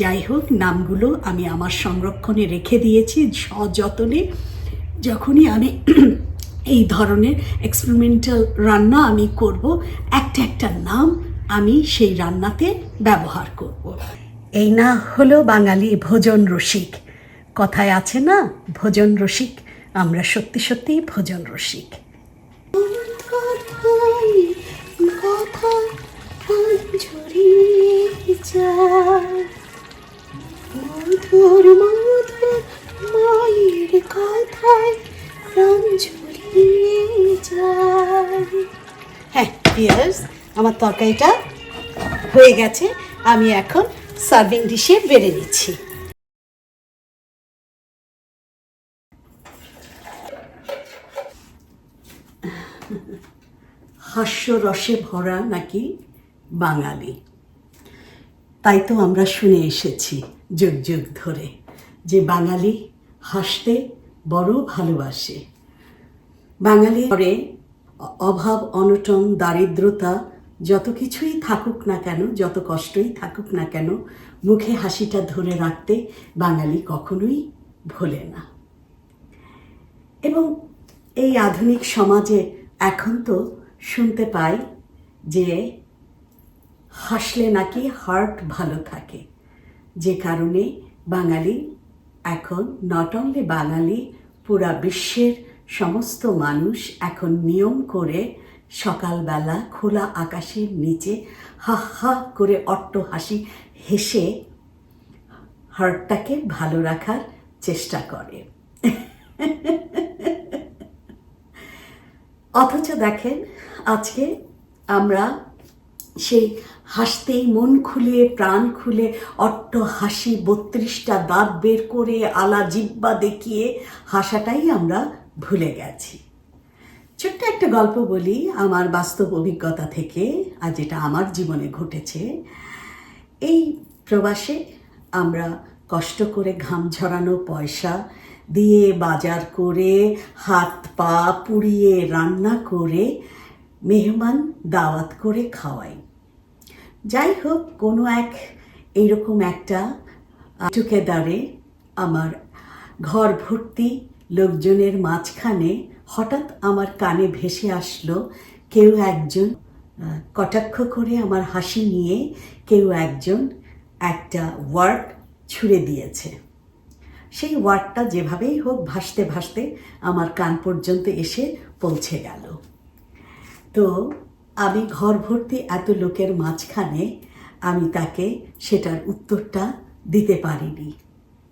যাই হোক নামগুলো আমি আমার সংরক্ষণে রেখে দিয়েছি সযতনে। যখনই আমি এই ধরনের এক্সপেরিমেন্টাল রান্না আমি করব, একটা একটা নাম আমি সেই রান্নাতে ব্যবহার করব। এই না হলো বাঙালি ভোজন রসিক। কথায় আছে না, ভোজন রসিক, আমরা সত্যি সত্যিই ভোজন রসিক। ঝরিয়ে যায় মধুর মায়ের কথায় প্রাণ ঝরিয়ে যায়। হ্যাঁ আমার তরকারিটা হয়ে গেছে। আমি এখন সার্ভিং ডিশে বেড়ে নিচ্ছি। হাস্যরসে ভরা নাকি বাঙালি? তাই তো আমরা শুনে এসেছি। যুগ যুগ ধরে। যে বাঙালি হাসতে বড় ভালোবাসে। বাঙালি পরে অভাব, অনটন, দারিদ্রতা যত কিছুই থাকুক না কেন, যত কষ্টই থাকুক না কেন, মুখে হাসিটা ধরে রাখতে বাঙালি কখনোই ভোলে না। এবং এই আধুনিক সমাজে এখন তো শুনতে পাই যে হাসলে নাকি হার্ট ভালো থাকে। যে কারণে বাঙালি এখন নট অনলি বাঙালি, পুরা বিশ্বের সমস্ত মানুষ এখন নিয়ম করে সকালবেলা খোলা আকাশের নিচে হা হা করে অট্ট হাসি হেসে হার্টটাকে ভালো রাখার চেষ্টা করে। অথচ দেখেন, আজকে আমরা সেই হাসতেই মন খুলে, প্রাণ খুলে, অট্ট হাসি বত্রিশটা দাঁত বের করে, আলা জিব্বা দেখিয়ে হাসাটাই আমরা ভুলে গেছি। ছোট্ট একটা গল্প বলি আমার বাস্তব অভিজ্ঞতা থেকে আর যেটা আমার জীবনে ঘটেছে। এই প্রবাসে আমরা কষ্ট করে ঘাম ঝরানো পয়সা দিয়ে বাজার করে, হাত পা পুড়িয়ে রান্না করে, মেহমান দাওয়াত করে খাওয়াই। যাই হোক, কোনো এক এইরকম একটা টুকেদারে আমার ঘর ভর্তি লোকজনের মাঝখানে হঠাৎ আমার কানে ভেসে আসলো কেউ একজন কটাক্ষ করে আমার হাসি নিয়ে কেউ একজন একটা ওয়ার্ড ছুঁড়ে দিয়েছে। সেই ওয়ার্ডটা যেভাবেই হোক ভাসতে ভাসতে আমার কান পর্যন্ত এসে পৌঁছে গেল। তো আমি ঘর ভর্তি এত লোকের মাঝখানে আমি তাকে সেটার উত্তরটা দিতে পারিনি।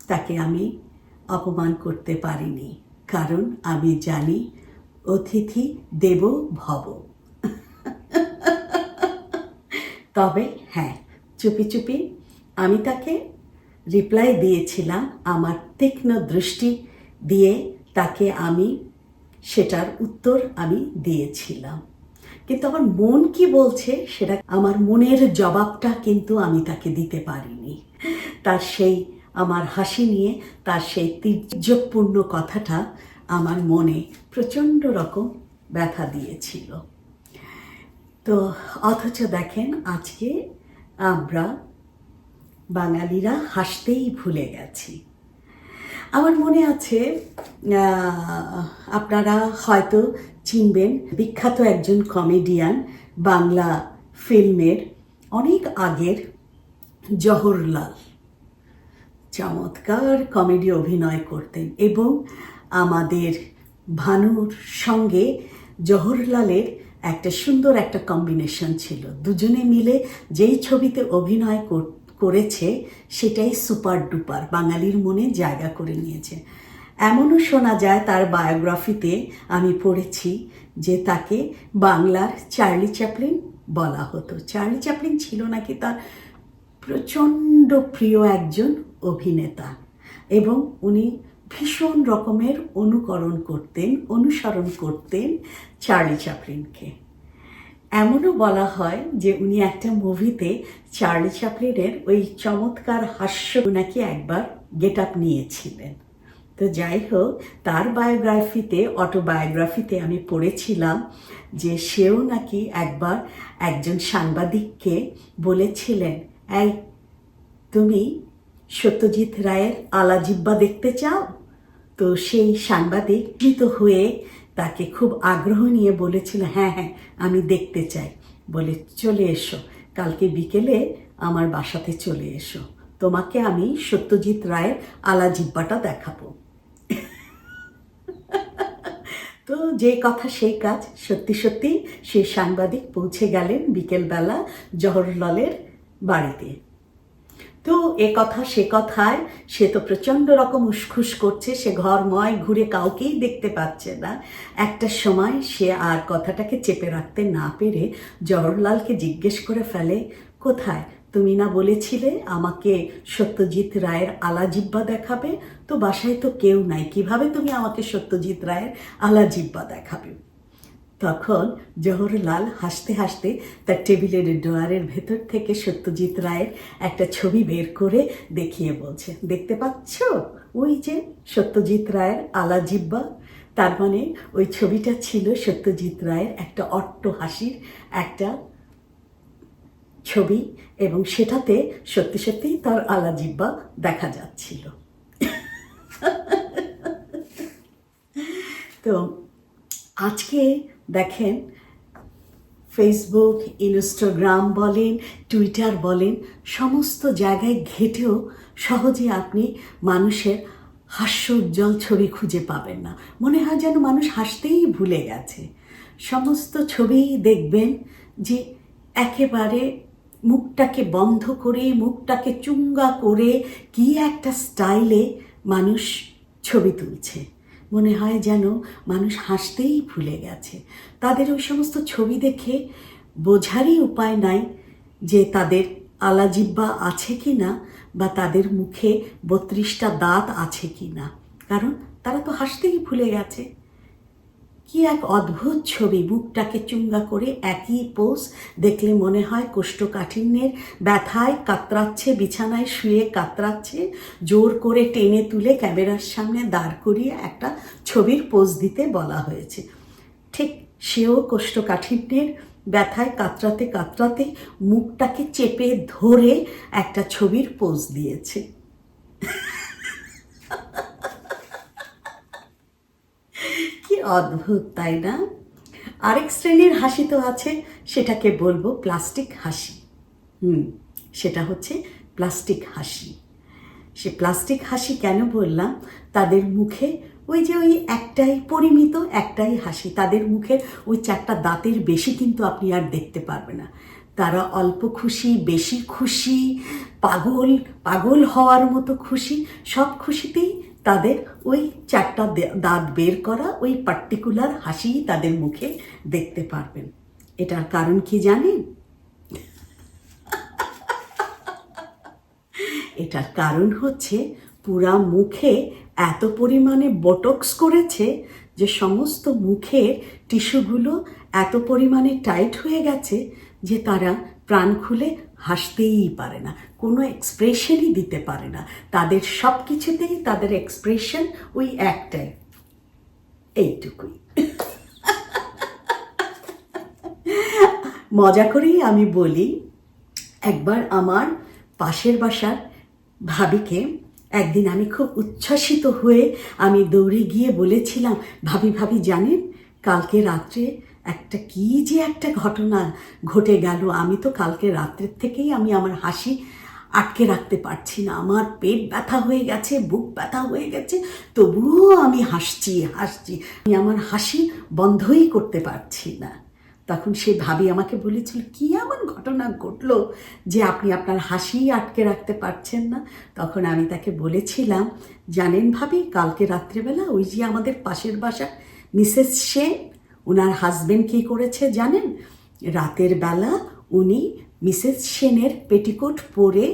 তাকে আমি অপমান করতে পারিনি। কারণ আমি জানি অতিথি দেব ভব। তবে হ্যাঁ চুপি চুপি আমি তাকে রিপ্লাই দিয়েছিলাম আমার তীক্ষ্ণ দৃষ্টি দিয়ে তাকে আমি সেটার উত্তর আমি দিয়েছিলাম। কিন্তু আমার মন কি বলছে সেটা আমার মনের জবাবটা কিন্তু আমি তাকে দিতে পারিনি। তার সেই আমার হাসি নিয়ে, তার সেই তীর্যপূর্ণ কথাটা আমার মনে প্রচণ্ড রকম ব্যথা দিয়েছিল। তো অথচ দেখেন, আজকে আমরা বাঙালিরা হাসতেই ভুলে গেছি। আমার মনে আছে আপনারা হয়তো চিনবেন, বিখ্যাত একজন কমেডিয়ান, বাংলা ফিল্মের অনেক আগের জহরলাল চমৎকার কমেডি অভিনয় করতেন এবং আমাদের ভানুর সঙ্গে জহরলালের একটা সুন্দর একটা কম্বিনেশন ছিল। দুজনে মিলে যেই ছবিতে অভিনয় করেছে, সেটাই সুপার ডুপার বাঙালির মনে জায়গা করে নিয়েছে। এমনও শোনা যায় তার বায়োগ্রাফিতে, আমি পড়েছি যে তাকে বাংলার চার্লি চ্যাপলিন বলা হতো। চার্লি চ্যাপলিন ছিল নাকি তার প্রচণ্ড প্রিয় একজন অভিনেতা এবং উনি ভীষণ রকমের অনুকরণ করতেন, অনুসরণ করতেন চার্লি চ্যাপলিনকে। এমনও বলা হয় যে উনি একটা মুভিতে চার্লি চ্যাপলিনের ওই চমৎকার হাস্য নাকি একবার গেট আপ নিয়েছিলেন। তো যাই হোক, তার বায়োগ্রাফিতে, অটোবায়োগ্রাফিতে আমি পড়েছিলাম যে সেও নাকি একবার একজন সাংবাদিককে বলেছিলেন, এই, তুমি সত্যজিৎ রায়ের আলাজিব্বা দেখতে চাও? তো সেই সাংবাদিক কৃত হয়ে তাকে খুব আগ্রহ নিয়ে বলেছিল হ্যাঁ হ্যাঁ আমি দেখতে চাই। বলে, চলে এসো, কালকে বিকেলে আমার বাসাতে চলে এসো। তোমাকে আমি সত্যজিৎ রায়ের আলাজিব্বাটা দেখাবো। তো যে কথা সেই কাজ, সত্যি সত্যি সেই সাংবাদিক পৌঁছে গেলেন বিকেলবেলা জহরলালের বাড়িতে। তো এ কথা সে কথায় সে তো প্রচণ্ড রকম উসখুস করছে, সে ঘরময় ঘুরে কাউকেই দেখতে পাচ্ছে না। একটা সময় সে আর কথাটাকে চেপে রাখতে না পেরে জওহরলালকে জিজ্ঞেস করে ফেলে, কোথায়? তুমি না বলেছিলে আমাকে সত্যজিৎ রায়ের আলাজিব্বা দেখাবে? তো বাসায় তো কেউ নাই। কীভাবে তুমি আমাকে সত্যজিৎ রায়ের আলাজিব্বা দেখাবে? তখন জহরলাল হাসতে হাসতে তার টেবিলের ড্রয়ারের ভেতর থেকে সত্যজিৎ রায়ের একটা ছবি বের করে দেখিয়ে বলছে। দেখতে পাচ্ছ? ওই যে সত্যজিৎ রায়ের আলাজিব্বা তার মানে ওই ছবিটা ছিল সত্যজিৎ রায়ের একটা অট্ট হাসির একটা ছবি। এবং সেটাতে সত্যি সত্যিই তার আলাজিব্বা দেখা যাচ্ছিল। তো আজকে দেখেন ফেসবুক ইনস্টাগ্রাম বলেন টুইটার বলেন, সমস্ত জায়গায় ঘেটেও সহজে আপনি মানুষের হাস্য উজ্জ্বল ছবি খুঁজে পাবেন না। মনে হয় যেন মানুষ হাসতেই ভুলে গেছে। সমস্ত ছবিই দেখবেন যে একেবারে মুখটাকে বন্ধ করে, মুখটাকে চুঙ্গা করে কি একটা স্টাইলে মানুষ ছবি তুলছে। মনে হয় যেন মানুষ হাসতেই ভুলে গেছে। তাদের ওই সমস্ত ছবি দেখে বোঝারই উপায় নাই যে তাদের আলাজিব্বা আছে কি না বা তাদের মুখে বত্রিশটা দাঁত আছে কি না কারণ তারা তো হাসতেই ভুলে গেছে। কি এক অদ্ভুত ছবি বুকটাকে চুঙ্গা করে একই পোজ দেখলে মনে হয় কোষ্ঠকাঠিন্যের ব্যথায় কাতরাচ্ছে, বিছানায় শুয়ে কাতরাচ্ছে, জোর করে টেনে তুলে ক্যামেরার সামনে দাঁড় করিয়ে একটা ছবির পোজ দিতে বলা হয়েছে। ঠিক সেও কোষ্ঠকাঠিন্যের ব্যথায় কাতরাতে কাতরাতে মুখটাকে চেপে ধরে একটা ছবির পোজ দিয়েছে কি অদ্ভুত, তাই না? আরেক শ্রেণির হাসি তো আছে, সেটাকে বলব প্লাস্টিক হাসি। হুম, সেটা হচ্ছে প্লাস্টিক হাসি। সে প্লাস্টিক হাসি কেন বললাম? তাদের মুখে ওই যে ওই একটাই পরিমিত, একটাই হাসি। তাদের মুখের ওই চারটা দাঁতের বেশি কিন্তু আপনি আর দেখতে পারবেন না। তারা অল্প খুশি, বেশি খুশি, পাগল পাগল হওয়ার মতো খুশি, সব খুশিতেই তাদের ওই চারটা দাঁত বের করা ওই পার্টিকুলার হাসি তাদের মুখে দেখতে পারবেন। এটার কারণ কি জানেন? এটার কারণ হচ্ছে পুরা মুখে এত পরিমাণে বটক্স করেছে যে সমস্ত মুখের টিস্যুগুলো এত পরিমাণে টাইট হয়ে গেছে যে তারা প্রাণ খুলে হাসতেই পারে না। কোনো এক্সপ্রেশনই দিতে পারে না। তাদের সব কিছুতেই তাদের এক্সপ্রেশন ওই একটাই। এইটুকুই। মজা করেই আমি বলি, একবার আমার পাশের বাসার ভাবিকে একদিন আমি খুব উচ্ছ্বাসিত হয়ে আমি দৌড়ে গিয়ে বলেছিলাম, ভাবি ভাবি, জানেন, কালকে রাত্রে একটা কি যে একটা ঘটনা ঘটে গেল। আমি তো কালকে রাত্রের থেকেই আমি আমার হাসি আটকে রাখতে পারছি না। আমার পেট ব্যথা হয়ে গেছে, বুক ব্যথা হয়ে গেছে, তবুও আমি হাসছি হাসছি। আমি আমার হাসি বন্ধই করতে পারছি না। তখন সে ভাবি আমাকে বলেছিল, কি এমন ঘটনা ঘটলো যে আপনি আপনার হাসি আটকে রাখতে পারছেন না? তখন আমি তাকে বলেছিলাম, জানেন ভাবি, কালকে রাত্রেবেলা ওই যে আমাদের পাশের বাসা, মিসেস সেন ওনার হাজবেন্ড কী করেছে জানেন? রাতের বেলা উনি মিসেস সেনের পেটিকোট পরে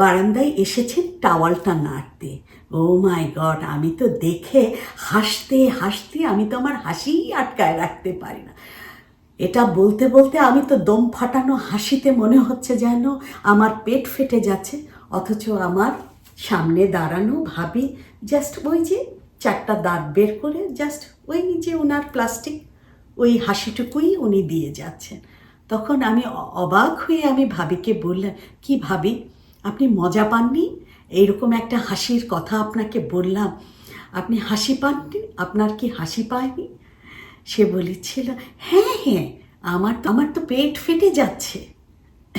বারান্দায় এসেছেন টাওয়ালটা নাড়তে। ও মাই গড, আমি তো দেখে হাসতে হাসতে আমি তো আমার হাসিই আটকায় রাখতে পারি না। এটা বলতে বলতে আমি তো দম ফাটানো হাসিতে মনে হচ্ছে যেন আমার পেট ফেটে যাচ্ছে, অথচ আমার সামনে দাঁড়ানো ভাবি জাস্ট ওই যে চারটা দাঁত বের করে জাস্ট ওই যে ওনার প্লাস্টিক ওই হাসিটুকুই উনি দিয়ে যাচ্ছেন। তখন আমি অবাক হয়ে আমি ভাবিকে বললাম, কি ভাবি, আপনি মজা পাননি? এইরকম একটা হাসির কথা আপনাকে বললাম, আপনি হাসি পাননি? আপনার কি হাসি পায়নি সে বলেছিল হ্যাঁ হ্যাঁ আমার তো আমার তো পেট ফেটে যাচ্ছে।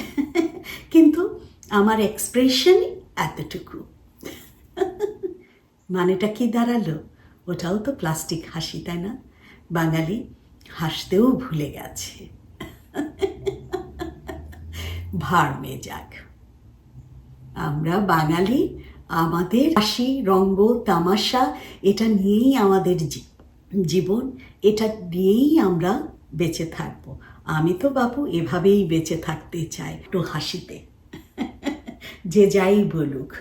কিন্তু আমার এক্সপ্রেশনই এতটুকু। মানেটা কি দাঁড়াল? ওটাও তো প্লাস্টিক হাসি, তাই না? বাঙালি হাসতেও ভুলে গেছে। ভার মে যাক। আমরা বাঙালি, আমাদের হাসি, রঙ্গ, তামাশা, এটা নিয়েই আমাদের জীবন, এটা নিয়েই আমরা বেঁচে থাকব। আমি তো বাপু এভাবেই বেঁচে থাকতে চাই, একটু হাসিতে। যে যাই বলুক,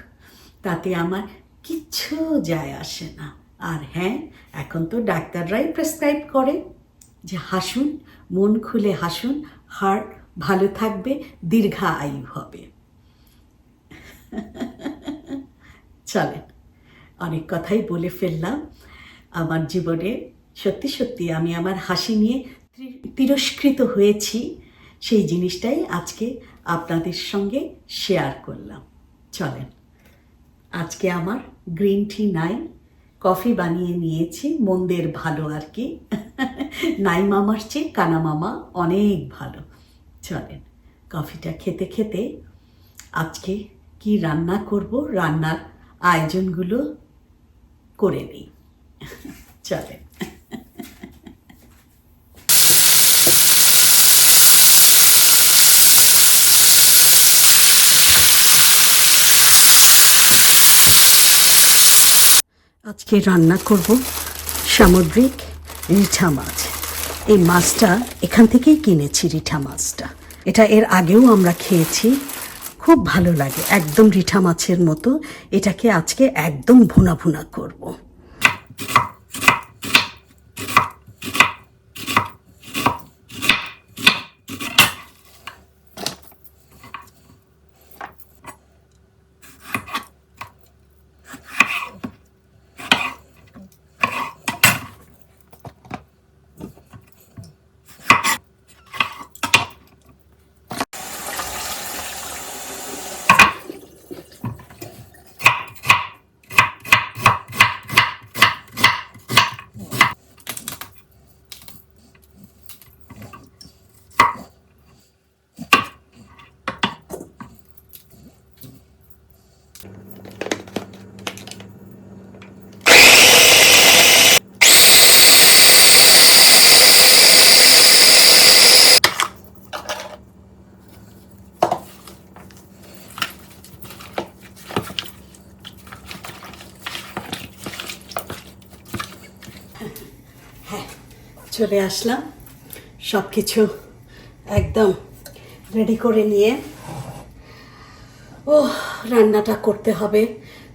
তাতে আমার কিচ্ছু যায় আসে না। আর হ্যাঁ এখন তো ডাক্তাররাই প্রেসক্রাইব করে। যে হাসুন মন খুলে হাসুন হার্ট ভালো থাকবে দীর্ঘা আয়ু হবে। চলেন, অনেক কথাই বলে ফেললাম। আমার জীবনে সত্যি সত্যি আমি আমার হাসি নিয়ে তিরস্কৃত হয়েছি। সেই জিনিসটাই আজকে আপনাদের সঙ্গে শেয়ার করলাম। চলেন, আজকে আমার গ্রিন টি নাই কফি বানিয়ে নিয়েছি, মন্দের ভালো আর কি। নাই মামার চেয়ে কানা মামা অনেক ভালো। চলেন, কফিটা খেতে খেতে আজকে কি রান্না করব, রান্নার আয়োজনগুলো করে নিই। চলেন। আজকে রান্না করব সামুদ্রিক রিঠা মাছ। এই মাছটা এখান থেকেই কিনেছি রিঠা মাছটা। এটা এর আগেও আমরা খেয়েছি। খুব ভালো লাগে, একদম রিঠা মাছের মতো। এটাকে আজকে একদম ভুনা ভুনা করব। চলে আসলাম। সব কিছু একদম রেডি করে নিয়ে। ও রান্নাটা করতে হবে।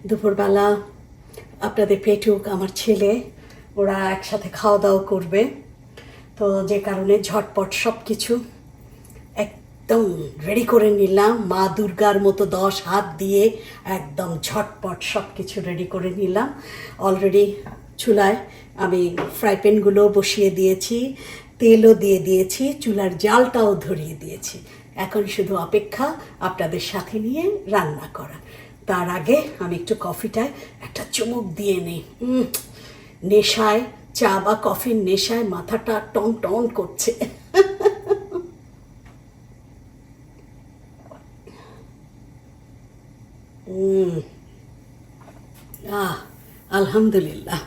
দুপুরবেলা আপনাদের পেটুক আমার ছেলে, ওরা একসাথে খাওয়া দাওয়া করবে। তো যে কারণে ঝটপট সব কিছু একদম রেডি করে নিলাম। মা দুর্গার মতো দশ হাত দিয়ে একদম ঝটপট সব কিছু রেডি করে নিলাম। অলরেডি চুলায় আমি ফ্রাই প্যানগুলো বসিয়ে দিয়েছি, তেলও দিয়ে দিয়েছি, চুলার জালটাও ধরিয়ে দিয়েছি। এখন শুধু অপেক্ষা আপনাদের সাথে নিয়ে রান্না করা। তার আগে আমি একটু কফিটায় একটা চুমুক দিয়ে নিই। নেশায়, চা বা কফির নেশায় মাথাটা টন টন করছে। আহ, আলহামদুলিল্লাহ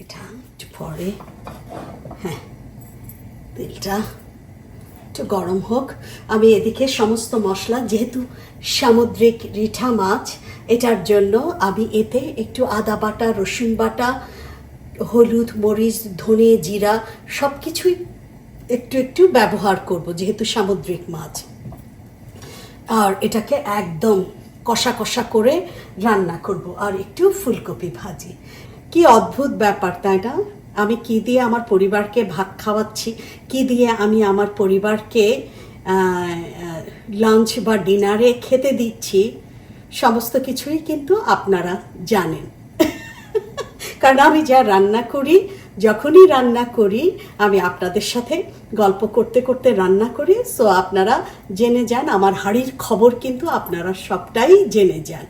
এটা একটু পরে হ্যাঁ তেলটা একটু গরম হোক। আমি এদিকে সমস্ত মশলা, যেহেতু সামুদ্রিক রিঠা মাছ, এটার জন্য আমি এতে একটু আদা বাটা, রসুন বাটা, হলুদ, মরিচ, ধনে জিরা সব কিছুই একটু একটু ব্যবহার করব, যেহেতু সামুদ্রিক মাছ। আর এটাকে একদম কষা কষা করে রান্না করব। আর একটু ফুলকপি ভাজি। কি অদ্ভুত ব্যাপার, তাই না? আমি কি দিয়ে আমার পরিবারকে ভাত খাওয়াচ্ছি? কি দিয়ে আমি আমার পরিবারকে লাঞ্চ বা ডিনারে খেতে দিচ্ছি? সমস্ত কিছুই কিন্তু আপনারা জানেন। কারণ আমি যা রান্না করি, যখনই রান্না করি, আমি আপনাদের সাথে গল্প করতে করতে রান্না করি। সো আপনারা জেনে যান, আমার হাড়ির খবর কিন্তু আপনারা সবটাই জেনে যান।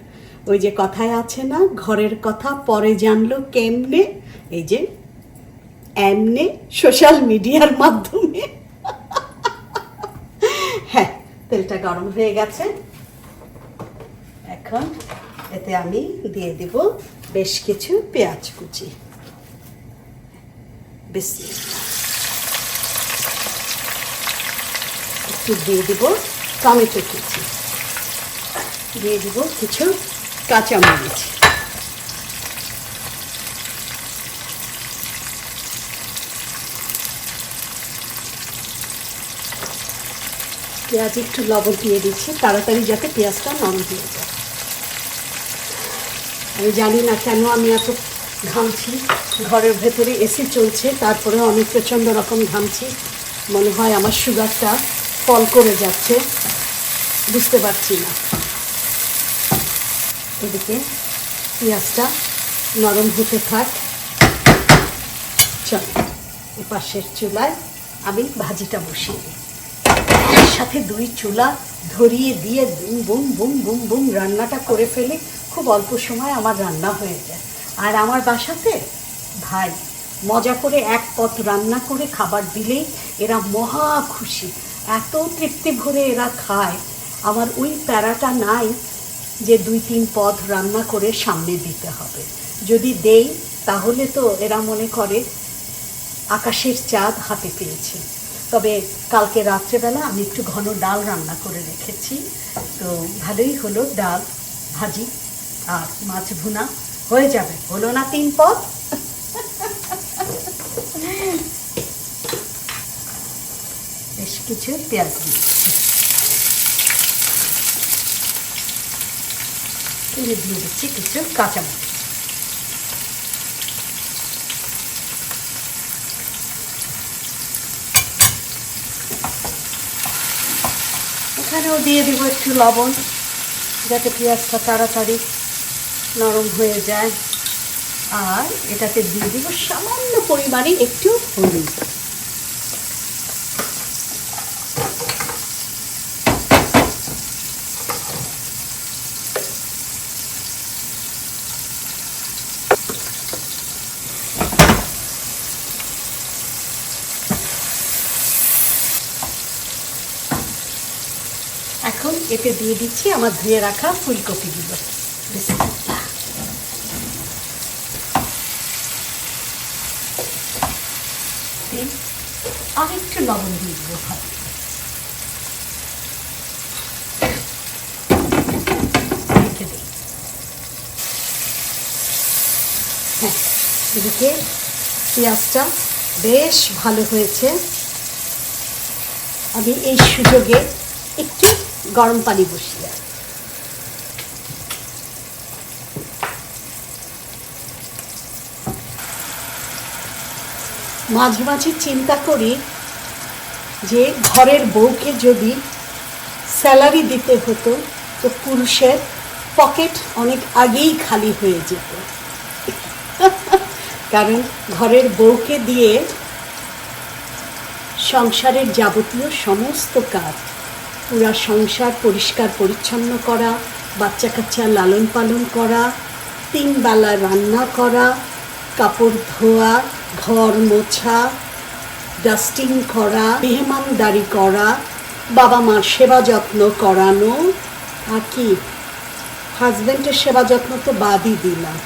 ওই যে কথায় আছে না, ঘরের কথা পরে জানলো কেমনে? এই যে এমনে সোশ্যাল মিডিয়ার মাধ্যমে। হ্যাঁ তেলটা গরম হয়ে গেছে। এখন এতে আমি দিয়ে দিব বেশ কিছু পেঁয়াজ কুচি। বেশি। একটু দিয়ে দিব টমেটো কুচি। দিয়ে দিব কিছু কাঁচামরিচ। পেঁয়াজ, একটু লবণ দিয়ে দিচ্ছি, তাড়াতাড়ি যাতে পেঁয়াজটা নরম হয়ে যায়। আমি জানি না কেন আমি এত ঘামছি, ঘরের ভেতরে এসি চলছে, তারপরে অনেক প্রচণ্ড রকম ঘামছি। মনে হয় আমার সুগারটা ফল করে যাচ্ছে, বুঝতে পারছি না। এদিকে পেঁয়াজটা নরম হতে থাক। চল এ পাশের চুলায় আমি ভাজিটা বসিয়ে দিই। সাথে দুই চুলা ধরিয়ে দিয়ে boom boom boom boom boom রান্নাটা করে ফেলে খুব অল্প সময় আমার রান্না হয়ে যায়। আর আমার বাসাতে ভাই মজা করে এক পথ রান্না করে খাবার দিলেই এরা মহা খুশি। এত তৃপ্তি ভরে এরা খায়। আমার ওই প্যারাটা নাই যে দুই, তিন পদ রান্না করে সামনে দিতে হবে। যদি দেই, তাহলে তো এরা মনে করে আকাশের চাঁদ হাতে পেয়েছে। তবে কালকে রাত্রেবেলা আমি একটু ঘন ডাল রান্না করে রেখেছি। তো ভালোই হলো ডাল, ভাজি আর মাছ ভুনা। হয়ে যাবে, হলো না তিন পদ? বেশ কিছু পেঁয়াজ দিচ্ছি দিয়ে দিচ্ছি কিছু কাঁচামরিচ। এখানেও দিয়ে দিব একটু লবণ, যাতে পেঁয়াজটা তাড়াতাড়ি নরম হয়ে যায়। আর এটাতে দিয়ে দিব সামান্য পরিমাণে একটু হলুদ এখন এতে দিয়ে দিচ্ছি আমার ধুয়ে রাখা ফুলকপিগুলো। এই আরেকটু লবণ দিয়ে দেবো। হ্যাঁ এদিকে পেঁয়াজটা বেশ ভালো হয়েছে আমি এই সুযোগে একটু গরম পানি বসিয়ে। মাঝে মাঝে চিন্তা করি যে ঘরের বউকে যদি স্যালারি দিতে হতো, তো পুরুষের পকেট অনেক আগেই খালি হয়ে যেত কারণ ঘরের বউকে দিয়ে সংসারের যাবতীয় সমস্ত কাজ পুরা সংসার পরিষ্কার পরিচ্ছন্ন করা বাচ্চা কাচ্চা লালন পালন করা, তিন বেলা রান্না করা, কাপড় ধোয়া, ঘর মোছা, ডাস্টিং করা, মেহমানদারি করা, বাবা মার সেবা যত্ন করানো, আর কি? হাজব্যান্ডের সেবা যত্ন তো বাদই দিলাম।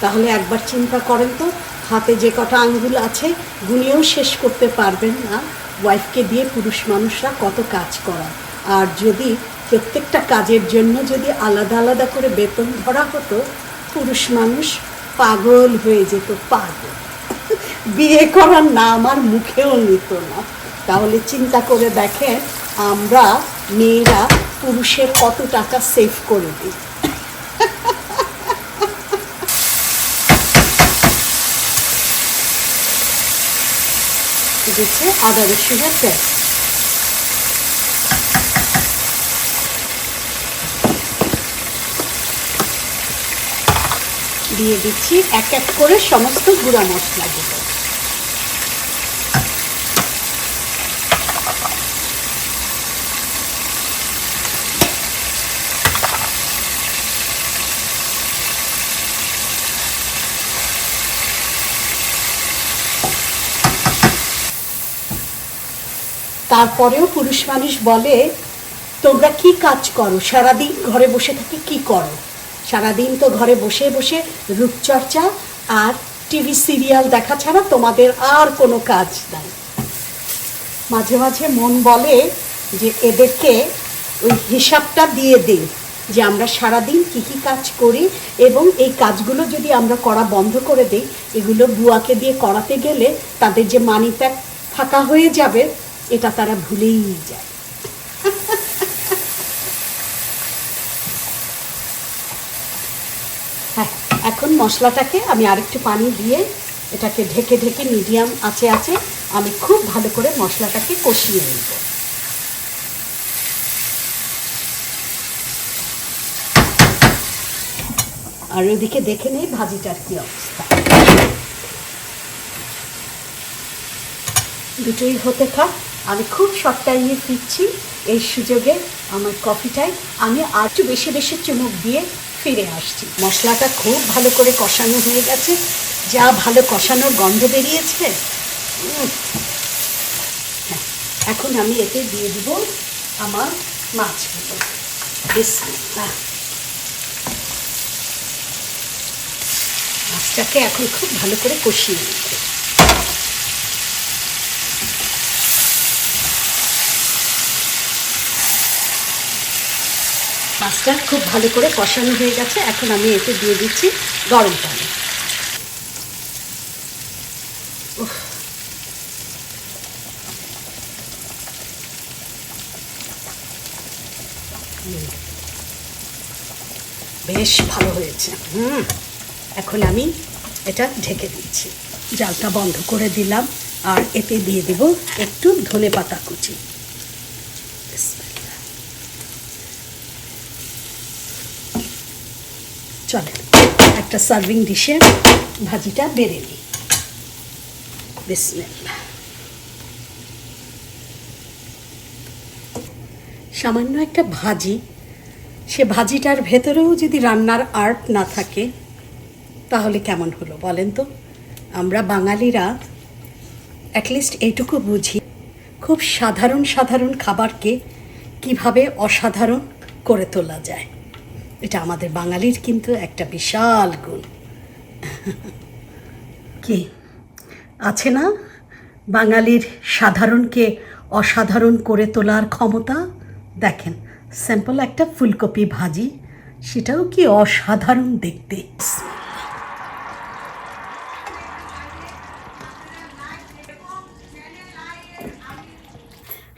তাহলে একবার চিন্তা করেন তো, হাতে যে কটা আঙ্গুল আছে গুনিয়েও শেষ করতে পারবেন না। ওয়াইফকে দিয়ে পুরুষ মানুষরা কত কাজ করা আর যদি প্রত্যেকটা কাজের জন্য যদি আলাদা আলাদা করে বেতন ধরা হতো, পুরুষ মানুষ পাগল হয়ে যেত, পাগল। বিয়ে করার নাম আর মুখেও নিত না। তাহলে চিন্তা করে দেখেন, আমরা মেয়েরা পুরুষের কত টাকা সেভ করে দিই। দিচ্ছে আদা রসুনের দিয়ে দিচ্ছি এক এক করে সমস্ত গুঁড়া মশলা দেবো তারপরেও পুরুষ মানুষ বলে, তোমরা কি কাজ করো? সারাদিন ঘরে বসে থেকে কি করো? সারাদিন তো ঘরে বসে বসে রূপচর্চা আর টিভি সিরিয়াল দেখা ছাড়া তোমাদের আর কোনো কাজ নাই। মাঝে মাঝে মন বলে যে এদেরকে ওই হিসাবটা দিয়ে দিই যে আমরা সারাদিন কী কী কাজ করি এবং এই কাজগুলো যদি আমরা করা বন্ধ করে দিই, এগুলো বুয়াকে দিয়ে করাতে গেলে তাদের যে মানি প্যাক ফাঁকা হয়ে যাবে, এটা তারা ভুলেই যায় হ্যাঁ এখন মশলাটাকে আমি আরেকটু পানি দিয়ে এটাকে ঢেকে ঢেকে মিডিয়াম আছে আছে আমি খুব ভালো করে মশলাটাকে কষিয়ে নেব। আর ওইদিকে দেখে নেই ভাজিটার কি অবস্থা। দুটোই হতে থাক, আমি খুব টাইমে ফিরছি, এই সুযোগে আমার কফিটাই, আমি আর একটু বেশি বেশি চুমুক দিয়ে ফিরে আসছি। মশলাটা খুব ভালো করে কষানো হয়ে গেছে। যা ভালো কষানোর গন্ধ বেরিয়েছে। হ্যাঁ, এখন আমি এতে দিয়ে দিব আমার মাছগুলো বিসমিল্লাহ মাছটাকে এখন খুব ভালো করে কষিয়ে নেব মাছটা খুব ভালো করে কষানো হয়ে গেছে। এখন আমি এতে দিয়ে দিচ্ছি গরম পানি। বেশ ভালো হয়েছে। হুম। এখন আমি এটা ঢেকে দিচ্ছি। জালটা বন্ধ করে দিলাম। আর এতে দিয়ে দেব একটু ধনে পাতা কুচি। চলে। একটা সার্ভিং ডিশে ভাজিটা বেড়ে নিই। বিসমিল্লাহ। সামান্য একটা ভাজি। সে ভাজিটার ভেতরেও যদি রান্নার আর্ট না থাকে, তাহলে কেমন হলো বলেন তো? আমরা বাঙালিরা অ্যাটলিস্ট এইটুকু বুঝি খুব সাধারণ সাধারণ খাবারকে কীভাবে অসাধারণ করে তোলা যায়। এটা আমাদের বাঙালির কিন্তু একটা বিশাল গুণ। কি? আছে না? বাঙালির সাধারণকে অসাধারণ করে তোলার ক্ষমতা? দেখেন স্যাম্পল একটা ফুলকপি ভাজি সেটাও কি অসাধারণ দেখতে।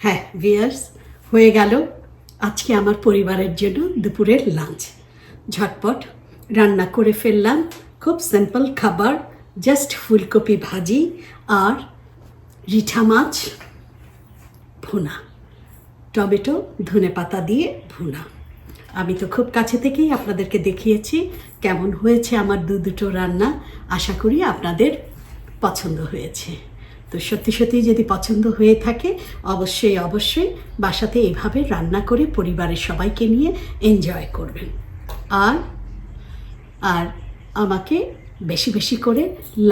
হ্যাঁ ভিয়ার্স হয়ে গেল। আজকে আমার পরিবারের জন্য দুপুরের লাঞ্চ। ঝটপট রান্না করে ফেললাম খুব সিম্পল খাবার জাস্ট ফুলকপি ভাজি আর রিঠা মাছ ভুনা। টমেটো, ধনে পাতা দিয়ে ভুনা। আমি তো খুব কাছে থেকেই আপনাদেরকে দেখিয়েছি কেমন হয়েছে আমার দু দুটো রান্না। আশা করি আপনাদের পছন্দ হয়েছে। তো সত্যি সত্যি যদি পছন্দ হয়ে থাকে, অবশ্যই অবশ্যই বাসাতে এভাবে রান্না করে পরিবারের সবাইকে নিয়ে এনজয় করবেন। আর আর আমাকে বেশি বেশি করে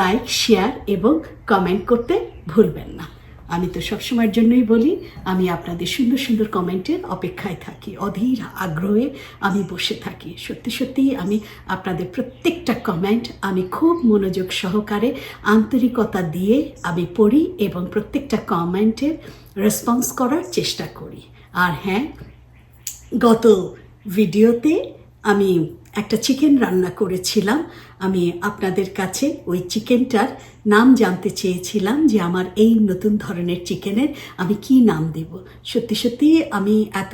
লাইক শেয়ার এবং কমেন্ট করতে ভুলবেন না। আমি তো সবসময়ের জন্যই বলি, আমি আপনাদের সুন্দর সুন্দর কমেন্টের অপেক্ষায় থাকি, অধীর আগ্রহে আমি বসে থাকি। সত্যি সত্যিই আমি আপনাদের প্রত্যেকটা কমেন্ট আমি খুব মনোযোগ সহকারে, আন্তরিকতা দিয়ে আমি পড়ি এবং প্রত্যেকটা কমেন্টের রেসপন্স করার চেষ্টা করি। আর হ্যাঁ গত ভিডিওতে আমি একটা চিকেন রান্না করেছিলাম। আমি আপনাদের কাছে ওই চিকেনটার নাম জানতে চেয়েছিলাম যে আমার এই নতুন ধরনের চিকেনের আমি কি নাম দেব। সত্যি সত্যি আমি এত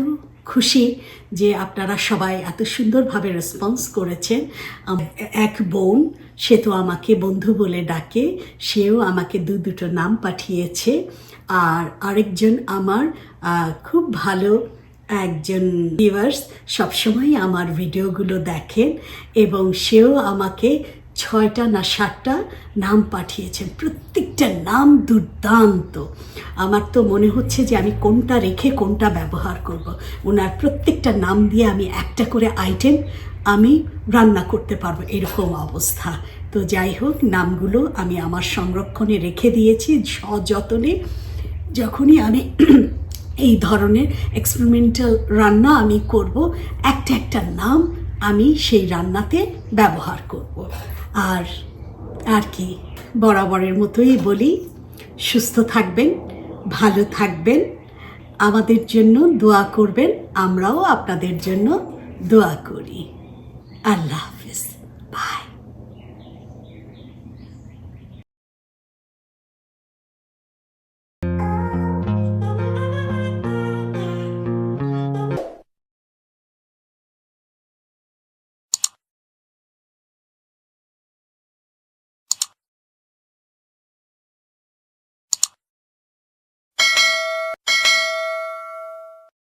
খুশি যে আপনারা সবাই এত সুন্দরভাবে রেসপন্স করেছেন। এক বোন, সে তো আমাকে বন্ধু বলে ডাকে, সেও আমাকে দু দুটো নাম পাঠিয়েছে। আর আরেকজন আমার খুব ভালো একজন ভিউয়ার্স সবসময় আমার ভিডিওগুলো দেখেন এবং সেও আমাকে ছয়টা না সাতটা নাম পাঠিয়েছেন। প্রত্যেকটা নাম দুর্দান্ত। আমার তো মনে হচ্ছে যে আমি কোনটা রেখে কোনটা ব্যবহার করব। ওনার প্রত্যেকটা নাম দিয়ে আমি একটা করে আইটেম আমি রান্না করতে পারব এরকম অবস্থা। তো যাই হোক, নামগুলো আমি আমার সংরক্ষণে রেখে দিয়েছি সযত্নে। যখনই আমি এই ধরনের এক্সপেরিমেন্টাল রান্না আমি করব। একটা একটা নাম আমি সেই রান্নাতে ব্যবহার করব। আর আর কি বরাবরের মতোই বলি, সুস্থ থাকবেন, ভালো থাকবেন, আমাদের জন্য দোয়া করবেন, আমরাও আপনাদের জন্য দোয়া করি। আল্লাহ।